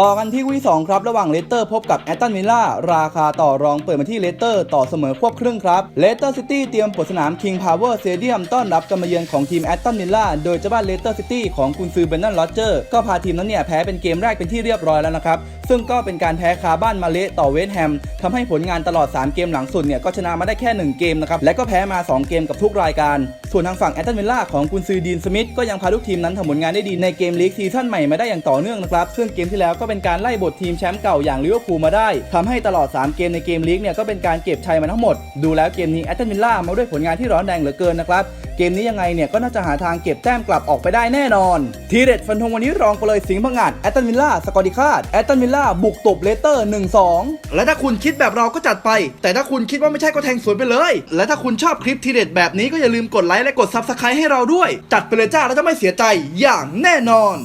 ต่อกันที่คู่ที่2ครับ ระหว่างเลสเตอร์พบกับแอตตันวิลล่าราคาต่อรองเปิดมาที่เลสเตอร์ต่อเสมอควบครึ่งครับเลสเตอร์ซิตี้เตรียมปิดสนาม King Power Stadium ต้อนรับการมาเยือนของทีมแอตตันวิลล่าโดยเจ้าบ้านเลสเตอร์ซิตี้ของกุนซือเบนนันโรเจอร์ก็พาทีมนั้นเนี่ยแพ้เป็นเกมแรกเป็นที่เรียบร้อยแล้วนะครับซึ่งก็เป็นการแพ้คาบ้านมาเละต่อเวสแฮมทำให้ผลงานตลอด 3 เกมหลังสุดเนี่ยก็ชนะมาได้แค่ 1 เกมนะครับและก็แพ้มา 2 เกมกับทุกรายการ ส่วนทางฝั่งแอตตันวิลล่าของกุนซือดีนสมิธก็ยังพาลูกทีมนั้นทำผลงานได้ดีในเกมลีกซีซั่นใหม่มาได้อย่างต่อเนื่องนะครับซึ่งเกมที่แล้วก็เป็นการไล่บททีมแชมป์เก่าอย่างลิเวอร์พูลมาได้ทำให้ตลอด 3 เกมในเกมลีกเนี่ยก็เป็นการเก็บชัยมาทั้งหมด ดูแล้วเกมนี้แอตตันวิลล่ามาด้วยผลงานที่ร้อนแรงเหลือเกินนะครับเกมนี้ยังไงเนี่ยก็น่าจะหาทางเก็บแต้มกลับออกไปได้แน่นอน ทีเด็ดฟันธงวันนี้รองไปเลยสิงห์พังงาดแอตตันวิลล่าสกอร์ดิคาดแอตตันวิลล่าบุกตบเลสเตอร์ 1-2 และถ้าคุณคิดแบบเราก็จัดไป แต่ถ้าคุณคิดว่าไม่ใช่ก็แทงสวนไปเลย และถ้าคุณชอบคลิปทีเด็ดแบบนี้ก็อย่าลืมกดไลค์และกดซับสไครต์ให้เราด้วย จัดไปเลยจ้าแล้วจะไม่เสียใจอย่างแน่นอน